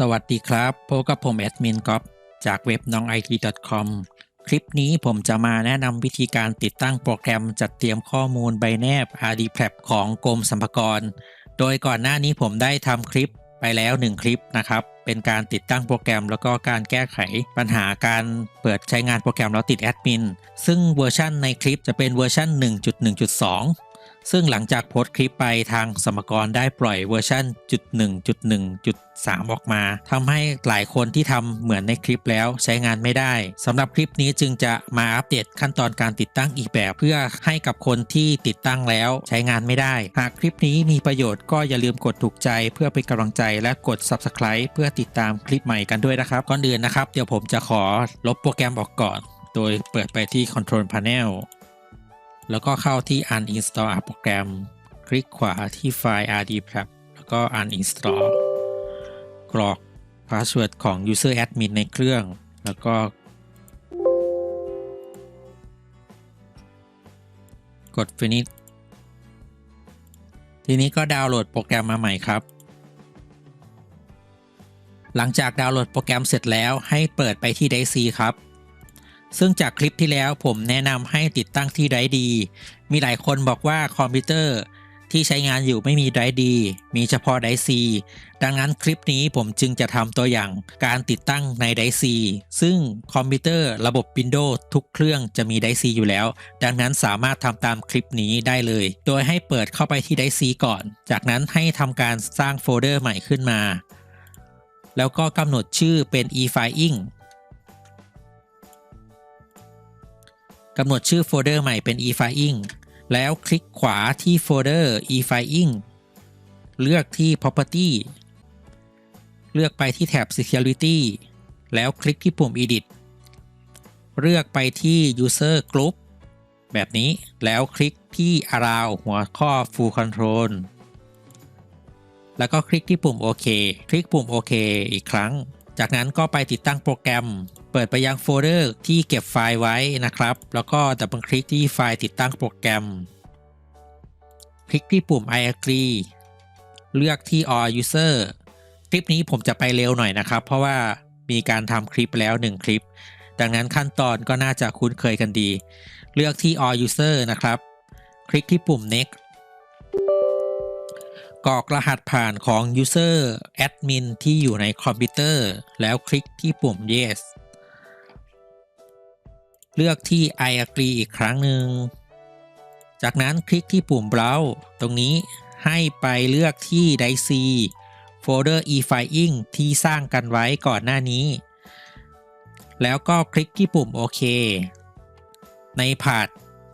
สวัสดีครับพบกับผมแอดมินก๊อฟจากเว็บน้อง IT com คลิปนี้ผมจะมาแนะนำวิธีการติดตั้งโปรแกรมจัดเตรียมข้อมูลใบแนบ RD Prep ของกรมสรรพากร โดยก่อนหน้านี้ผมได้ทำคลิปไปแล้ว 1 คลิปนะครับ เป็นการติดตั้งโปรแกรมแล้วก็การแก้ไขปัญหาการเปิดใช้งานโปรแกรมแล้วติดแอดมิน ซึ่งเวอร์ชันในคลิปจะเป็นเวอร์ชัน1.1.2 ซึ่งหลังจากโพสต์คลิปไปทางสมกรได้ปล่อยเวอร์ชันจุด1.1.3 ออกมาทำให้หลายคนที่ทำเหมือนในคลิปแล้วใช้งานไม่ได้สำหรับคลิปนี้จึงจะมาอัปเดตขั้นตอนการติดตั้งอีกแบบ เพื่อให้กับคนที่ติดตั้งแล้วใช้งานไม่ได้ หากคลิปนี้มีประโยชน์ก็อย่าลืมกดถูกใจเพื่อเป็นกำลังใจและกด Subscribe เพื่อติดตามคลิปใหม่กันด้วยนะครับก่อนอื่นนะครับ เดี๋ยวผมจะขอลบโปรแกรมออกก่อน โดยเปิดไปที่ Control Panel แล้วก็เข้าที่ uninstall โปรแกรมคลิกขวาที่ไฟล์ rdprep แล้วก็ uninstall กรอก password ของ user admin ในเครื่อง แล้วก็ กด finish ทีนี้ก็ดาวน์โหลดโปรแกรมมาใหม่ครับ หลังจากดาวน์โหลดโปรแกรมเสร็จแล้วให้เปิดไปที่ DAISY ครับ ซึ่งจากคลิปที่แล้วผมแนะนำให้ติดตั้งที่ไดดี มีหลายคนบอกว่าคอมพิวเตอร์ที่ใช้งานอยู่ไม่มีไดดี มีเฉพาะไดซีดังนั้นคลิปนี้ผมจึงจะทำตัวอย่างการติดตั้งในไดซีซึ่งคอมพิวเตอร์ระบบ Windows ทุกเครื่องจะมีไดซีอยู่แล้ว ดังนั้นสามารถทำตามคลิปนี้ได้เลย โดยให้เปิดเข้าไปที่ไดซีก่อน จากนั้นให้ทำการสร้างโฟลเดอร์ใหม่ขึ้นมา แล้วก็กำหนดชื่อเป็น e-filing กำหนดชื่อโฟลเดอร์ใหม่เป็น e-filing แล้วคลิกขวาที่โฟลเดอร์ e-filing เลือกที่ property เลือกไปที่แถบ security แล้วคลิกที่ปุ่ม edit เลือกไปที่ user group แบบนี้แล้วคลิกที่ allow หัวข้อ full control แล้วก็คลิกที่ปุ่มโอเค คลิกปุ่มโอเคอีกครั้ง จากนั้นก็ไปติดตั้งโปรแกรม เปิดไปยังโฟลเดอร์ที่เก็บไฟล์ไว้นะครับ แล้วก็ดับเบิลคลิกที่ไฟล์ติดตั้งโปรแกรม คลิกที่ปุ่ม I agree เลือกที่ all user คลิปนี้ผมจะไปเร็วหน่อยนะครับ เพราะว่ามีการทำคลิปแล้ว 1 คลิป ดังนั้นขั้นตอนก็น่าจะคุ้นเคยกันดี เลือกที่ all user นะครับ คลิกที่ปุ่ม next กรอกรหัสผ่านของ User Admin ที่อยู่ในคอมพิวเตอร์ แล้วคลิกที่ปุ่ม Yes เลือกที่ I agree อีกครั้งหนึ่ง จากนั้นคลิกที่ปุ่ม Browse ตรงนี้ให้ไปเลือกที่ DIC โฟลเดอร์ e-filing ที่สร้างกันไว้ก่อนหน้านี้ แล้วก็คลิกที่ปุ่มโอเค ในพาร์ท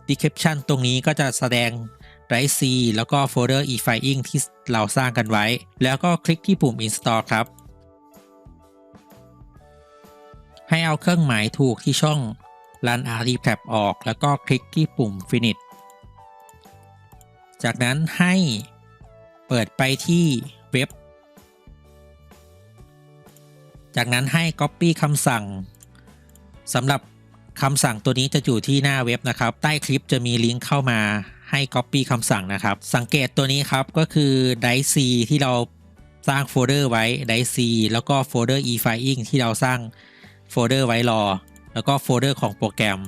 description ตรงนี้ก็จะแสดง Drive C แล้วก็โฟลเดอร์ e-filing ที่เราสร้างกันไว้ แล้วก็คลิกที่ปุ่ม install ครับ ให้เอาเครื่องหมายถูกที่ช่อง Run RDPrep ออกแล้วก็คลิกที่ปุ่ม Finish จากนั้นให้เปิดไปที่เว็บ จากนั้นให้ Copy คำสั่งสำหรับคำสั่งตัวนี้จะอยู่ที่หน้าเว็บนะครับ ใต้คลิปจะมีลิงก์เข้ามาให้ Copy คำสั่งนะครับ สังเกตตัวนี้ครับก็คือ Drive C ที่เราสร้างโฟลเดอร์ไว้ Drive C แล้วก็โฟลเดอร์ e-filing ที่เราสร้างโฟลเดอร์ไว้รอ แล้วก็โฟลเดอร์ของโปรแกรม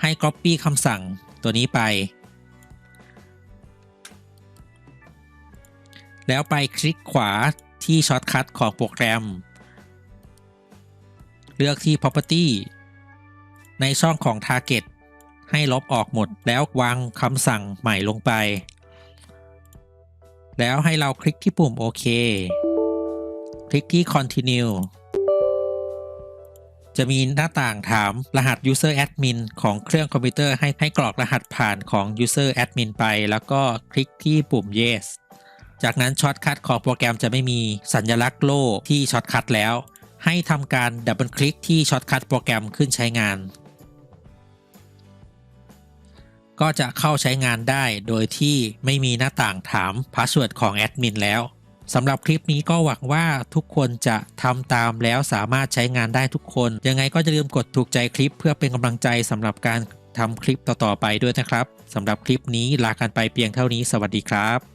ให้ Copy คำสั่งตัวนี้ไป แล้วไปคลิกขวาที่ช็อตคัทของโปรแกรม เลือกที่ property ในช่องของ target ให้ลบออกหมดแล้ววางคำสั่งใหม่ลงไป แล้วให้เราคลิกที่ปุ่มโอเค คลิกที่ continue จะมีหน้าต่างถามรหัส user admin ของเครื่องคอมพิวเตอร์ให้ให้กรอกรหัสผ่านของ user admin ไป แล้วก็คลิกที่ปุ่ม yes จากนั้นช็อตคัทของโปรแกรมจะไม่มีสัญลักษณ์โล่ที่ช็อตคัทแล้ว ให้ทำการดับเบิลคลิกที่ช็อตคัทโปรแกรมขึ้นใช้งาน ก็จะเข้าใช้งานได้โดยที่ไม่มีหน้าต่างถามพาสเวิร์ดของแอดมินแล้ว สำหรับคลิปนี้ก็หวังว่าทุกคนจะทำตามแล้วสามารถใช้งานได้ทุกคน ยังไงก็จะลืมกดถูกใจคลิปเพื่อเป็นกำลังใจสำหรับการทำคลิปต่อๆไปด้วยนะครับสำหรับคลิปนี้ลากันไปเพียงเท่านี้สวัสดีครับ